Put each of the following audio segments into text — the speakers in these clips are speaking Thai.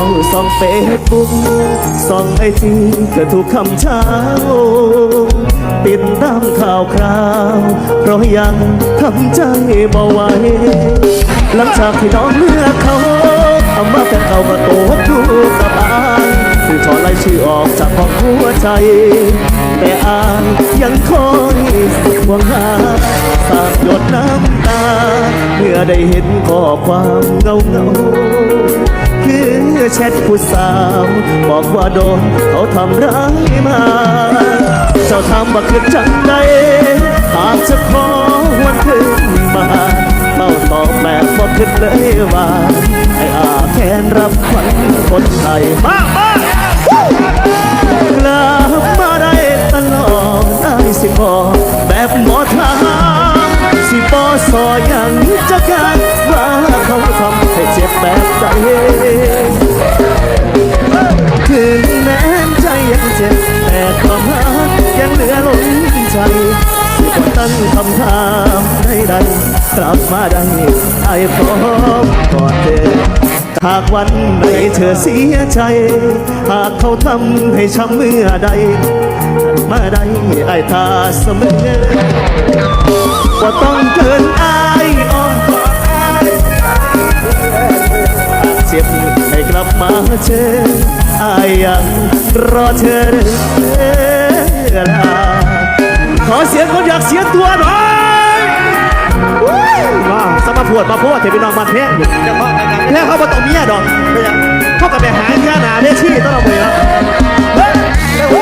าส่องเฟซบุ๊กส่องไอจีก็ทุกคำเช้า ติดตามข่าวคราว เพราะยังทำใจบ่ไหวหลังจากที่น้องเลือกเขาเอามาแต่เขาก็ตัวดูกับอายคือถอนไล่ชื่อออกจากหองหัวใจ แต่อายยังคอยหวงหาสาดหยดน้ำตา เมื่อได้เห็นข้อความเงาเงา คือแชทผู้สาว บอกว่าโดนเขาทำร้ายมา เจ้าทำว่าคือจังใดหากจะขอวันคืนมาเฝ้าตอบแบบบ่คิดเลยว่าให้อาแคนรับขวัญคนไทยมามากลับมาได้ตลอดได้สิบอแบบหมอทางสิบอสอยังจะกา ใจถึงแม้ใจยังเจ็บแต่ความรักยังเหลือล้นใจสิบตั้งคำถามใดๆกลับมาได้ไอ้พร้อมกอดเธอหากวันไหนเธอเสียใจ หากเขาทำให้ช้ำเมื่อใดมาได้ไอ้ทาเสมอว่าต้องเกินอาย เจ็บให้กลับมาเจออายยังรอเธอเด้อลาขอเสียงคนอยากเสียตัวหน่อยว้าวสมาพวดมาพวดเทพี่น้องมาแพ้อยู่แพ้เขามาต้องเมียดอกเขากับไปหาเนื้อหนาเนื้อชี้ต้องเอาไปแล้ว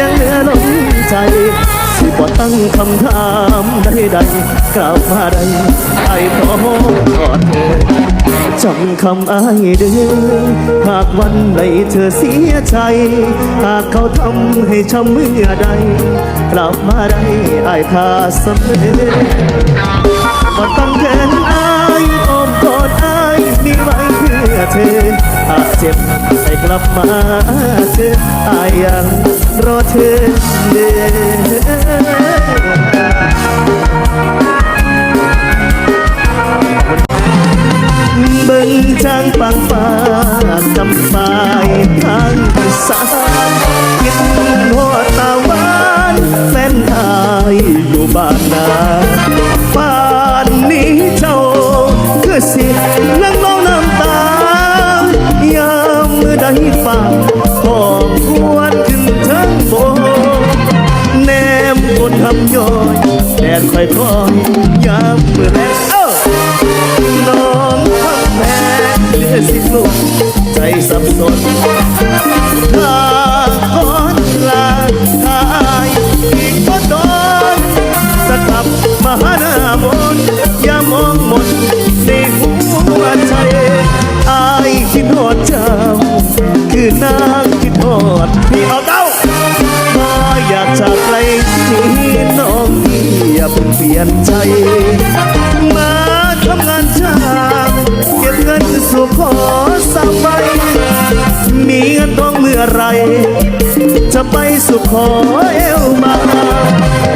ยังเหลือล้นใจสิบ่ตั้งคำถามใดๆกล่าวมาใดไอ้พร้อมกอดเธอจำคำอ้ายเดือหากวันใดเธอเสียใจ หากเขาทำให้ช้ำเมื่อใด กลับมาได้ไอ้พาเสมอก็ต้องเกินอายอ้อมกอดอายมีไว้เพื่อเธอ หาเจ็บให้กลับมาเจออายยังรอเธอเด้อเบิ่งจางปังฟ้ากำปายทางอีสานคิดโหดตาหวานแฟนอายอยู่บ้านนาป่านนี้เจ้าคือสินั่งมองน้ำ สู่ขอเอวมา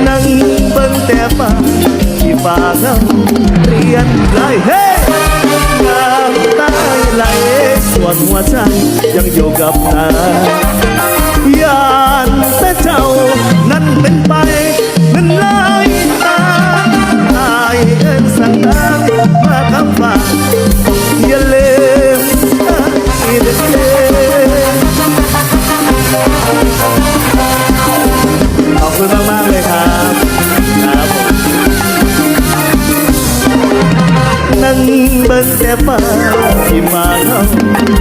นั่งเบิ่งแต่ฟ้าที่ฟ้าเงาเรียนไหลเฮ้น้ำตาไหลส่วนหัวใจยังอยู่กับนายานแต่เจ้านั้นเป็นไปมันลายตาอายเอินสันดามาคำฟ้าอย่าลืมอายเด้อขอบ คุณมากๆเลยครับครับผมนั่งเบิ่งแต่ฟ้าที่มาเขา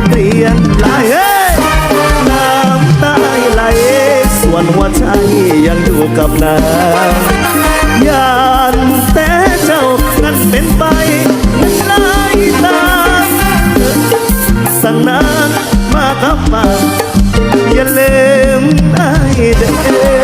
เรียนลายเฮ้ยน้ำตาไหลส่วนหัวใจยังอยู่กับนางยานแต่เจ้านั้นเป็นไปมันลายตาสั่งนางมากับมาอย่าลืมไอ้เด้อ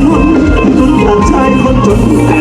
นจนขาดชายคนจน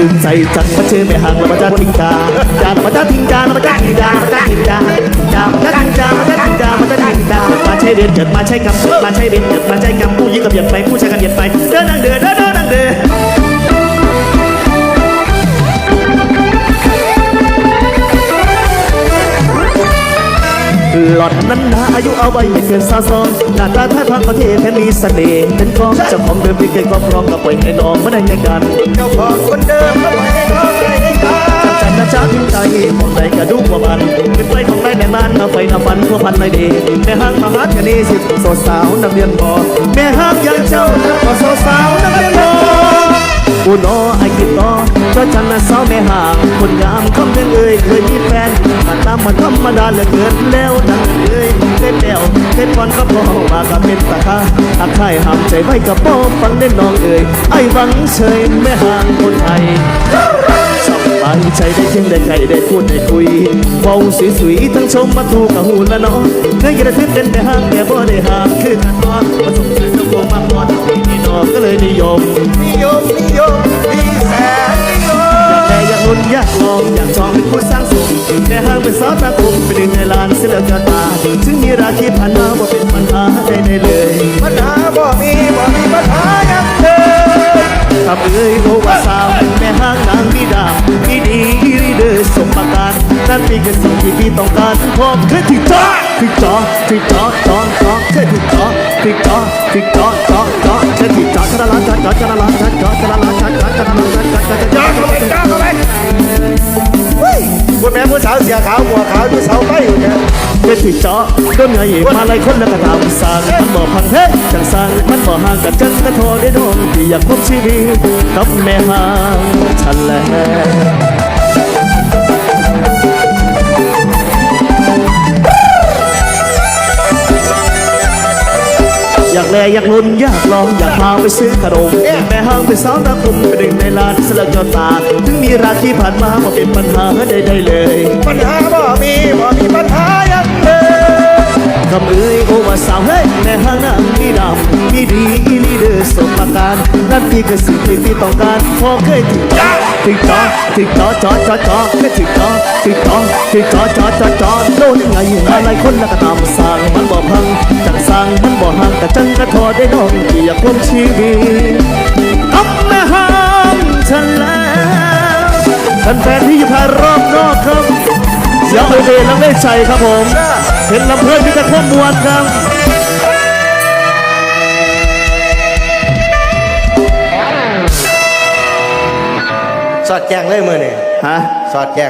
ชื่นใจจังมาเชื่อแม่ห่างแล้วมาจ้าทิ้งจาจามาจ้าทิ้งจามาจ้าทิ้งจามาจ้าทิ้งจาจามาจ้าทิ้งจามาจ้าทิ้งจามาจ้าทิ้งจามาใช้เดือนเกิดมาใช้กรรมเกิดมาใช้เดือนเกิดมาใช้กำผู้ยิ่งกับเหยียดไปผู้ชายกับเหยียดไปเดินนั่งเดือเดิน หลอนนั้นนาอายุเอาไว้ไม่เกินสาวสองหน้าตาท่าทางประเทศแท้มีเสน่ห์เป็นกองเจ้าของเดิมที่เคยครอบครองกับปล่อยให้น้องไม่ได้ในกันเจ้าของคนเดิมก็ไม่ให้เขาไม่ให้เขาจับใจนะจ้าทิ้งใจของใดกระดูกว่ามันเป็นไฟของนายแม่บ้านมาไฟน้ำฟันพัวพันในเดแม่ห้างมหาชนีสิโสดสาวนักเรียนบอแม่ห้างยังเจ้าก็โสดสาวนักเรียนบออุโนไอคิดต่อ เจ้าจันนะสาวแม่ห่าง คนงามคำเดินเอ่ยเคยมีแฟนมาตามมาธรรมดาเหลือเกินแล้วดังเอ่ยเล่นแล้วเล่นบอลก็พอมากับเป็นตาคาอาใครห้ามใจไว้กับโป้ฟังเล่นน้องเอ่ยไอ้หวังเฉยแม่ห่างคนไทยสบายใจได้เพียงได้ใครได้พูดได้คุยเว้าสวยๆทั้งชมมาถูกกับหูละเนาะเคยกระทึกเด่นแต่ห้างแต่บ่ได้ห่างคือกันว่าประสบการณ์ต้องโกมาพอทั้งปีนี่นอก็เลยนิยมนิยมนิยมนิยม อยากลองอยากจองเป็นผู้สร้างสุขแต่ห้างเป็นซอสตาคมไปดึงในลานเสียแล้วจะตาถึงมีราคีผ่านมาบ่เป็นปัญหาใดได้เลยปัญหาบ่มีบ่มีปัญหาอย่างเดิมทำเอ้ยโอว่าสาวแม่ห้างนางมีดามีดีดีเด้อสมประการนั่นเป็นสิ่งที่พี่ต้องการพร้อมเคยถึงจอถึงจอถึงจอจอจอเคยถึงจอถึงจอถึงจอจอจอเคยถึงจอชนะล้านจอจอชนะล้านจอจอชนะล้านจอจอชนะล้านจอจอจอจอจ้าเข้าจ้าเข้าไปเฮ้ย คุณแม่ผู้สาวเสียขาวหัวขาวอยู่เสาไฟอยู่เนี่ยเคยถึงจอต้นใหญ่มาไล่คนแล้วก็ทำสั่งมันบ่พังเฮ้จังสั่งมันบ่ห่างกันจังกระโทได้ดงที่อยากพบชีวิตกับแม่ห่างฉันแล อยากแลอยากลุ้นอยากลองอยากพาไปซื้อขนมแม่ห้างไปสาวตาคมไปดึงในร้านสลักจอตา ถึงมีราคีผ่านมาบ่เป็นปัญหาใดๆเลย ปัญหาบ่มีบ่มีปัญหาอย่างเดิมคำเอ้ยโอว่าสาวเฮ้ยแม่ห้างนางมีดำมีดีอีลีเดอร์สมประการนั่นพี่คือสิ่งที่พี่ต้องการพอเคยถึงจอถึงจอถึงจอจอจอจอเคยถึงจอถึงจอถึงจอจอจอจอโดนยังไงมาหลายคนแล้วก็ตามสั่งมันบ่พังจังสั่งมัน บ่ห่างแต่จังกระทอได้น้องที่อยากร่วมชีวิตอับแม่ห้ามฉันแล้วแฟนๆที่อยู่ภายรอบนอกครับเสียงโอเดลังได้ใจครับผมเห็นลำเพลินมีแต่ความมวลครับสอดแจงเลยมือนี่ฮะ สอดแจง